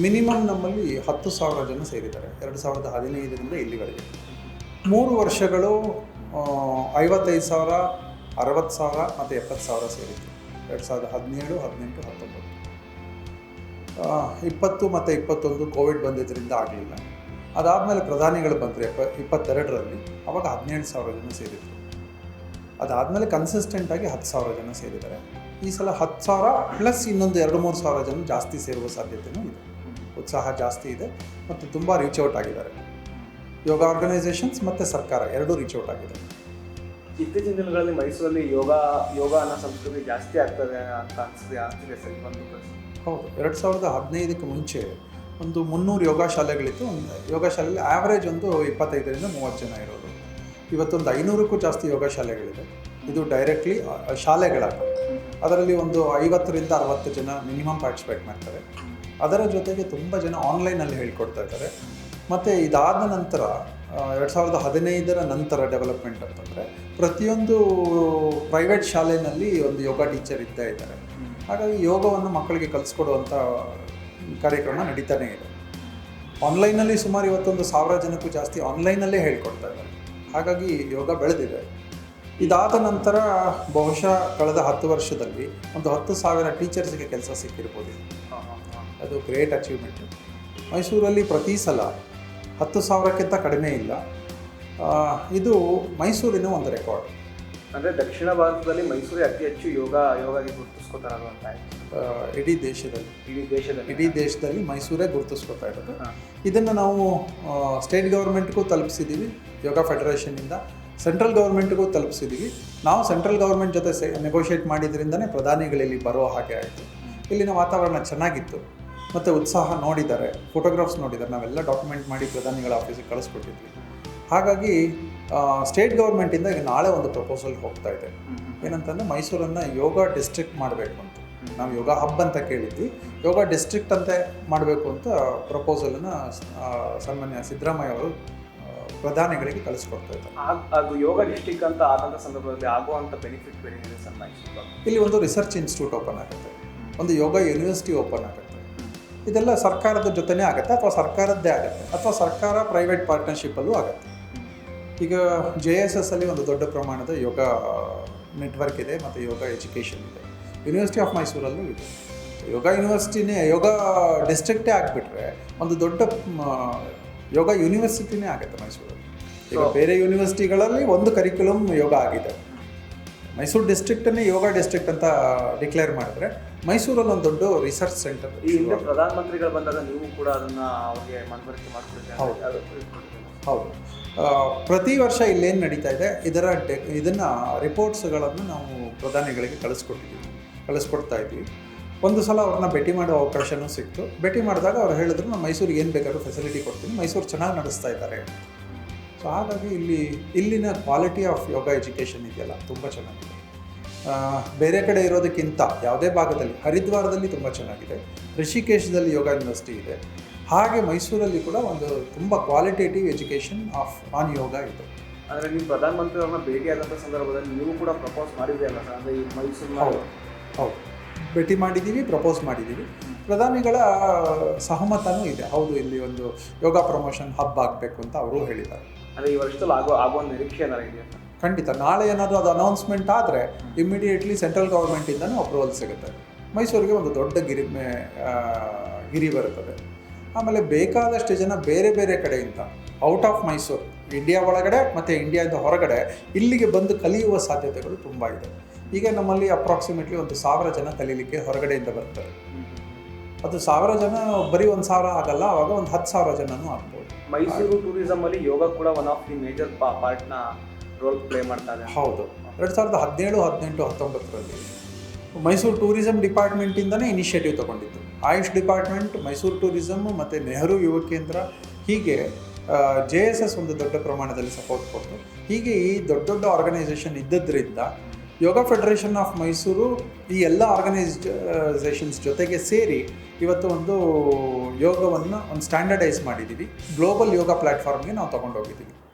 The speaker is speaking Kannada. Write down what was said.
ಮಿನಿಮಮ್ ನಮ್ಮಲ್ಲಿ ಹತ್ತು ಸಾವಿರ ಜನ ಸೇರಿದ್ದಾರೆ. ಎರಡು ಸಾವಿರದ ಹದಿನೈದರಿಂದ ಇಲ್ಲಿವರೆಗೆ. ಮೂರು ವರ್ಷಗಳು ಐವತ್ತೈದು ಸಾವಿರ, ಅರವತ್ತು ಸಾವಿರ ಮತ್ತು ಎಪ್ಪತ್ತು ಸಾವಿರ ಸೇರಿತ್ತು. ಎರಡು ಸಾವಿರದ ಹದಿನೇಳು, ಹದಿನೆಂಟು, ಹತ್ತೊಂಬತ್ತು. ಇಪ್ಪತ್ತು ಮತ್ತು ಇಪ್ಪತ್ತೊಂದು ಕೋವಿಡ್ ಬಂದಿದ್ದರಿಂದ ಆಗಲಿಲ್ಲ. ಅದಾದಮೇಲೆ ಪ್ರಧಾನಿಗಳು ಬಂದರೆ ಎಪ್ಪ, ಇಪ್ಪತ್ತೆರಡರಲ್ಲಿ. ಅವಾಗ ಹದಿನೇಳು ಸಾವಿರ ಜನ ಸೇರಿದ್ರು. ಅದಾದಮೇಲೆ ಕನ್ಸಿಸ್ಟೆಂಟಾಗಿ ಹತ್ತು ಸಾವಿರ ಜನ ಸೇರಿದ್ದಾರೆ. ಈ ಸಲ ಹತ್ತು ಸಾವಿರ ಪ್ಲಸ್ ಇನ್ನೊಂದು ಎರಡು ಮೂರು ಸಾವಿರ ಜನ ಜಾಸ್ತಿ ಸೇರುವ ಸಾಧ್ಯತೆಯೂ ಇದೆ. ಉತ್ಸಾಹ ಜಾಸ್ತಿ ಇದೆ ಮತ್ತು ತುಂಬ ರೀಚ್ ಔಟ್ ಆಗಿದ್ದಾರೆ. ಯೋಗ ಆರ್ಗನೈಸೇಷನ್ಸ್ ಮತ್ತು ಸರ್ಕಾರ ಎರಡೂ ರೀಚ್ ಔಟ್ ಆಗಿದೆ. ಇತ್ತೀಚಿನ ದಿನಗಳಲ್ಲಿ ಮೈಸೂರಲ್ಲಿ ಯೋಗ ಯೋಗ ಅನ್ನೋ ಸಂಸ್ಕೃತಿ ಜಾಸ್ತಿ ಆಗ್ತದೆ ಅಂತ ಅನಿಸಿದೆ ಆಗ್ತಿದೆ ಸರ್ ಒಂದು ಹೌದು ಎರಡು ಸಾವಿರದ ಹದಿನೈದಕ್ಕೆ ಮುಂಚೆ ಒಂದು ಮುನ್ನೂರು ಯೋಗ ಶಾಲೆಗಳಿತ್ತು. ಒಂದು ಯೋಗ ಶಾಲೆಯಲ್ಲಿ ಆ್ಯಾವ್ರೇಜ್ ಒಂದು ಇಪ್ಪತ್ತೈದರಿಂದ ಮೂವತ್ತು ಜನ ಇರೋದು ಇವತ್ತೊಂದು ಐನೂರಕ್ಕೂ ಜಾಸ್ತಿ ಯೋಗ ಶಾಲೆಗಳಿದೆ. ಇದು ಡೈರೆಕ್ಟ್ಲಿ ಶಾಲೆಗಳಾಗ ಅದರಲ್ಲಿ ಒಂದು ಐವತ್ತರಿಂದ ಅರವತ್ತು ಜನ ಮಿನಿಮಮ್ ಪಾರ್ಟಿಸಿಪೇಟ್ ಮಾಡ್ತಾರೆ. ಅದರ ಜೊತೆಗೆ ತುಂಬ ಜನ ಆನ್ಲೈನಲ್ಲಿ ಹೇಳ್ಕೊಡ್ತಾ ಇದ್ದಾರೆ. ಮತ್ತು ಇದಾದ ನಂತರ ಎರಡು ಸಾವಿರದ ಹದಿನೈದರ ನಂತರ ಡೆವಲಪ್ಮೆಂಟ್ ಅಂತಂದರೆ, ಪ್ರತಿಯೊಂದು ಪ್ರೈವೇಟ್ ಶಾಲೆಯಲ್ಲಿ ಒಂದು ಯೋಗ ಟೀಚರ್ ಇದ್ದೇ ಇದ್ದಾರೆ. ಹಾಗಾಗಿ ಯೋಗವನ್ನು ಮಕ್ಕಳಿಗೆ ಕಲಿಸ್ಕೊಡುವಂಥ ಕಾರ್ಯಕ್ರಮ ನಡೀತಾನೇ ಇದೆ. ಆನ್ಲೈನಲ್ಲಿ ಸುಮಾರು ಇವತ್ತೊಂದು ಸಾವಿರ ಜನಕ್ಕೂ ಜಾಸ್ತಿ ಆನ್ಲೈನಲ್ಲೇ ಹೇಳ್ಕೊಡ್ತಾ ಇದ್ದಾರೆ. ಹಾಗಾಗಿ ಯೋಗ ಬೆಳೆದಿದೆ. ಇದಾದ ನಂತರ ಬಹುಶಃ ಕಳೆದ ಹತ್ತು ವರ್ಷದಲ್ಲಿ ಒಂದು ಹತ್ತು ಸಾವಿರ ಟೀಚರ್ಸ್ಗೆ ಕೆಲಸ ಸಿಕ್ಕಿರ್ಬೋದು ಅದು ಗ್ರೇಟ್ ಅಚೀವ್ಮೆಂಟು. ಮೈಸೂರಲ್ಲಿ ಪ್ರತಿ ಸಲ ಹತ್ತು ಸಾವಿರಕ್ಕಿಂತ ಕಡಿಮೆ ಇಲ್ಲ. ಇದು ಮೈಸೂರಿನ ಒಂದು ರೆಕಾರ್ಡ್. ಅಂದರೆ ದಕ್ಷಿಣ ಭಾರತದಲ್ಲಿ ಮೈಸೂರೇ ಅತಿ ಹೆಚ್ಚು ಯೋಗ ಯೋಗಗೆ ಗುರುತಿಸ್ಕೋತಾರದು ಅಂತ. ಇಡೀ ದೇಶದಲ್ಲಿ. ಇಡೀ ದೇಶದಲ್ಲಿ. ಇಡೀ ದೇಶದಲ್ಲಿ ಮೈಸೂರೇ ಗುರುತಿಸ್ಕೊತಾ ಇರೋದು. ಇದನ್ನು ನಾವು ಸ್ಟೇಟ್ ಗೌರ್ಮೆಂಟ್ಗೂ ತಲುಪಿಸಿದ್ದೀವಿ ಯೋಗ ಫೆಡರೇಷನಿಂದ ಸೆಂಟ್ರಲ್ ಗೌರ್ಮೆಂಟ್ಗೂ ತಲುಪಿಸಿದ್ದೀವಿ ನಾವು ಸೆಂಟ್ರಲ್ ಗೌರ್ಮೆಂಟ್ ಜೊತೆ ಸೆ ನೆಗೋಷಿಯೇಟ್ ಮಾಡಿದ್ರಿಂದನೇ ಪ್ರಧಾನಿಗಳಲ್ಲಿ ಬರೋ ಹಾಗೆ ಆಯಿತು. ಇಲ್ಲಿನ ವಾತಾವರಣ ಚೆನ್ನಾಗಿತ್ತು. ಮತ್ತು ಉತ್ಸಾಹ ನೋಡಿದ್ದಾರೆ ಫೋಟೋಗ್ರಾಫ್ಸ್ ನೋಡಿದ್ದಾರೆ. ನಾವೆಲ್ಲ ಡಾಕ್ಯುಮೆಂಟ್ ಮಾಡಿ ಪ್ರಧಾನಿಗಳ ಆಫೀಸಿಗೆ ಕಳಿಸ್ಕೊಟ್ಟಿದ್ವಿ. ಹಾಗಾಗಿ ಸ್ಟೇಟ್ ಗೌರ್ಮೆಂಟಿಂದ ಈಗ ನಾಳೆ ಒಂದು ಪ್ರಪೋಸಲ್ ಹೋಗ್ತಾ ಇದೆ. ಏನಂತಂದರೆ ಮೈಸೂರನ್ನು ಯೋಗ ಡಿಸ್ಟ್ರಿಕ್ಟ್ ಮಾಡಬೇಕು ಅಂತ. ನಾವು ಯೋಗ ಹಬ್ ಅಂತ ಕೇಳಿದ್ವಿ. ಯೋಗ ಡಿಸ್ಟ್ರಿಕ್ಟ್ ಅಂತ ಮಾಡಬೇಕು ಅಂತ ಪ್ರಪೋಸಲನ್ನು ಸನ್ಮಾನ್ಯ ಸಿದ್ದರಾಮಯ್ಯ ಅವರು ಪ್ರಧಾನಿಗಳಿಗೆ ಕಳಿಸ್ಕೊಡ್ತಾ ಇದ್ದಾರೆ. ಅದು ಯೋಗ ಡಿಸ್ಟಿಕ್ ಅಂತ ಆದಂಥ ಸಂದರ್ಭದಲ್ಲಿ ಆಗುವಂಥ ಬೆನಿಫಿಟ್ ಬೇರೆ ಇಲ್ಲಿ ಒಂದು ರಿಸರ್ಚ್ ಇನ್ಸ್ಟಿಟ್ಯೂಟ್ ಓಪನ್ ಆಗುತ್ತೆ. ಒಂದು ಯೋಗ ಯೂನಿವರ್ಸಿಟಿ ಓಪನ್ ಆಗುತ್ತೆ. ಇದೆಲ್ಲ ಸರ್ಕಾರದ ಜೊತೆನೇ ಆಗುತ್ತೆ ಅಥವಾ ಸರ್ಕಾರದ್ದೇ ಆಗುತ್ತೆ ಅಥವಾ ಸರ್ಕಾರ ಪ್ರೈವೇಟ್ ಪಾರ್ಟ್ನರ್ಶಿಪ್ಪಲ್ಲೂ ಆಗುತ್ತೆ. ಈಗ ಜೆ ಎಸ್ ಎಸ್ ಅಲ್ಲಿ ಒಂದು ದೊಡ್ಡ ಪ್ರಮಾಣದ ಯೋಗ ನೆಟ್ವರ್ಕ್ ಇದೆ ಮತ್ತು ಯೋಗ ಎಜುಕೇಷನ್ ಇದೆ. ಯೂನಿವರ್ಸಿಟಿ ಆಫ್ ಮೈಸೂರಲ್ಲೂ ಇದೆ. ಯೋಗ ಯೂನಿವರ್ಸಿಟಿನೇ ಯೋಗ ಡಿಸ್ಟ್ರಿಕ್ಟೇ ಆಗಿಬಿಟ್ರೆ ಒಂದು ದೊಡ್ಡ ಯೋಗ ಯೂನಿವರ್ಸಿಟಿನೇ ಆಗುತ್ತೆ ಮೈಸೂರಲ್ಲಿ ಈಗ ಬೇರೆ ಯೂನಿವರ್ಸಿಟಿಗಳಲ್ಲಿ ಒಂದು ಕರಿಕ್ಯುಲಮ್ ಯೋಗ ಆಗಿದೆ. ಮೈಸೂರು ಡಿಸ್ಟ್ರಿಕ್ಟನ್ನೇ ಯೋಗ ಡಿಸ್ಟ್ರಿಕ್ಟ್ ಅಂತ ಡಿಕ್ಲೇರ್ ಮಾಡಿದ್ರೆ ಮೈಸೂರಲ್ಲಿ ಒಂದು ದೊಡ್ಡ ರಿಸರ್ಚ್ ಸೆಂಟರ್ ಈ ಹಿಂದೆ ಪ್ರಧಾನಮಂತ್ರಿಗಳು ಬಂದಾಗ ನೀವು ಕೂಡ ಅದನ್ನ ಅವ್ರಿಗೆ ಮನವರಿಕೆ ಮಾಡ್ಕೊಡ್ತೀರಾ ಹೌದು. ಹೌದು. ಪ್ರತಿ ವರ್ಷ ಇಲ್ಲೇನು ನಡೀತಾ ಇದೆ ಇದರ ಡೆ ಇದನ್ನು ರಿಪೋರ್ಟ್ಸ್ಗಳನ್ನು ನಾವು ಪ್ರಧಾನಿಗಳಿಗೆ ಕಳಿಸ್ಕೊಟ್ಟಿದ್ದೀವಿ ಕಳಿಸ್ಕೊಡ್ತಾ ಇದ್ವಿ. ಒಂದು ಸಲ ಅವ್ರನ್ನ ಭೇಟಿ ಮಾಡೋ ಅವಕಾಶನೂ ಸಿಕ್ತು. ಭೇಟಿ ಮಾಡಿದಾಗ ಅವ್ರು ಹೇಳಿದ್ರು ನಾವು ಮೈಸೂರಿಗೆ ಏನು ಬೇಕಾದ್ರೂ ಫೆಸಿಲಿಟಿ ಕೊಡ್ತೀನಿ ಮೈಸೂರು ಚೆನ್ನಾಗಿ ನಡೆಸ್ತಾ ಇದ್ದಾರೆ. ಸೊ ಹಾಗಾಗಿ ಇಲ್ಲಿ ಇಲ್ಲಿನ ಕ್ವಾಲಿಟಿ ಆಫ್ ಯೋಗ ಎಜುಕೇಷನ್ ಇದೆಯಲ್ಲ ತುಂಬ ಚೆನ್ನಾಗಿದೆ. ಬೇರೆ ಕಡೆ ಇರೋದಕ್ಕಿಂತ ಯಾವುದೇ ಭಾಗದಲ್ಲಿ ಹರಿದ್ವಾರದಲ್ಲಿ ತುಂಬ ಚೆನ್ನಾಗಿದೆ. ಋಷಿಕೇಶದಲ್ಲಿ ಯೋಗ ಯೂನಿವರ್ಸಿಟಿ ಇದೆ. ಹಾಗೆ ಮೈಸೂರಲ್ಲಿ ಕೂಡ ಒಂದು ತುಂಬ ಕ್ವಾಲಿಟೇಟಿವ್ ಎಜುಕೇಷನ್ ಆಫ್ ಆನ್ ಯೋಗ ಇದೆ. ಅಂದರೆ ನೀವು ಪ್ರಧಾನಮಂತ್ರಿ ಅವ್ರನ್ನ ಭೇಟಿ ಆದಂಥ ಸಂದರ್ಭದಲ್ಲಿ ನೀವು ಕೂಡ ಪ್ರಪೋಸ್ ಅಲ್ಲ ಸರ್ ಅಂದ್ರೆ ಈ ಮೈಸೂರಿನ ಹೌದು ಹೌದು. ಭೇಟಿ ಮಾಡಿದ್ದೀವಿ ಪ್ರಪೋಸ್ ಮಾಡಿದ್ದೀವಿ. ಪ್ರಧಾನಿಗಳ ಸಹಮತನೂ ಇದೆ. ಹೌದು ಇಲ್ಲಿ ಒಂದು ಯೋಗ ಪ್ರಮೋಷನ್ ಹಬ್ ಆಗಬೇಕು ಅಂತ ಅವರು ಹೇಳಿದ್ದಾರೆ. ಅಂದ್ರೆ ಈ ವರ್ಷದಲ್ಲಿ ಆಗೋ ಆಗೋ ನಿರೀಕ್ಷೆ ಏನಾರ ಇದೆಯಾ? ಖಂಡಿತ. ನಾಳೆ ಏನಾದರೂ ಅದು ಅನೌನ್ಸ್ಮೆಂಟ್ ಆದರೆ ಇಮ್ಮಿಡಿಯೇಟ್ಲಿ ಸೆಂಟ್ರಲ್ ಗೌರ್ಮೆಂಟಿಂದನೂ ಅಪ್ರೂವಲ್ ಸಿಗುತ್ತೆ. ಮೈಸೂರಿಗೆ ಒಂದು ದೊಡ್ಡ ಗಿರಿಮೆ ಗಿರಿ ಬರುತ್ತದೆ. ಆಮೇಲೆ ಬೇಕಾದಷ್ಟು ಜನ ಬೇರೆ ಬೇರೆ ಕಡೆಯಿಂದ ಔಟ್ ಆಫ್ ಮೈಸೂರು ಇಂಡಿಯಾ ಒಳಗಡೆ ಮತ್ತು ಇಂಡಿಯಾದ ಹೊರಗಡೆ ಇಲ್ಲಿಗೆ ಬಂದು ಕಲಿಯುವ ಸಾಧ್ಯತೆಗಳು ತುಂಬ ಇದೆ. ಈಗ ನಮ್ಮಲ್ಲಿ ಅಪ್ರಾಕ್ಸಿಮೇಟ್ಲಿ ಒಂದು ಸಾವಿರ ಜನ ಕಲೀಲಿಕ್ಕೆ ಹೊರಗಡೆಯಿಂದ ಬರ್ತಾರೆ ಅದು ಸಾವಿರ ಜನ ಬರೀ ಒಂದು ಸಾವಿರ ಆಗಲ್ಲ ಅವಾಗ ಒಂದು ಹತ್ತು ಸಾವಿರ ಜನನೂ ಆಗ್ಬೋದು. ಮೈಸೂರು ಟೂರಿಸಮ್ ಅಲ್ಲಿ ಯೋಗ ಕೂಡ ಒನ್ ಆಫ್ ದಿ ಮೇಜರ್ ಪಾರ್ಟ್ನ ರೋಲ್ ಪ್ಲೇ ಮಾಡ್ತಾ ಇದೆ ಹೌದು. ಎರಡು ಸಾವಿರದ ಹದಿನೇಳು ಹದಿನೆಂಟು ಹತ್ತೊಂಬತ್ತರಲ್ಲಿ ಮೈಸೂರು ಟೂರಿಸಂ ಡಿಪಾರ್ಟ್ಮೆಂಟಿಂದನೇ ಇನಿಷಿಯೇಟಿವ್ ತಗೊಂಡಿದ್ದು. ಆಯುಷ್ ಡಿಪಾರ್ಟ್ಮೆಂಟ್ ಮೈಸೂರು ಟೂರಿಸಮ್ ಮತ್ತು ನೆಹರು ಯುವ ಕೇಂದ್ರ ಹೀಗೆ ಜೆ ಎಸ್ ಎಸ್ ಒಂದು ದೊಡ್ಡ ಪ್ರಮಾಣದಲ್ಲಿ ಸಪೋರ್ಟ್ ಕೊಟ್ಟು ಹೀಗೆ ಈ ದೊಡ್ಡ ದೊಡ್ಡ ಆರ್ಗನೈಸೇಷನ್ ಇದ್ದದ್ರಿಂದ ಯೋಗ ಫೆಡರೇಷನ್ ಆಫ್ ಮೈಸೂರು ಈ ಎಲ್ಲ ಆರ್ಗನೈಸೇಷನ್ಸ್ ಜೊತೆಗೆ ಸೇರಿ ಇವತ್ತು ಒಂದು ಯೋಗವನ್ನು ಒಂದು ಸ್ಟ್ಯಾಂಡರ್ಡೈಸ್ ಮಾಡಿದ್ದೀವಿ. ಗ್ಲೋಬಲ್ ಯೋಗ ಪ್ಲ್ಯಾಟ್ಫಾರ್ಮ್ಗೆ ನಾವು ತೊಗೊಂಡೋಗಿದ್ದೀವಿ.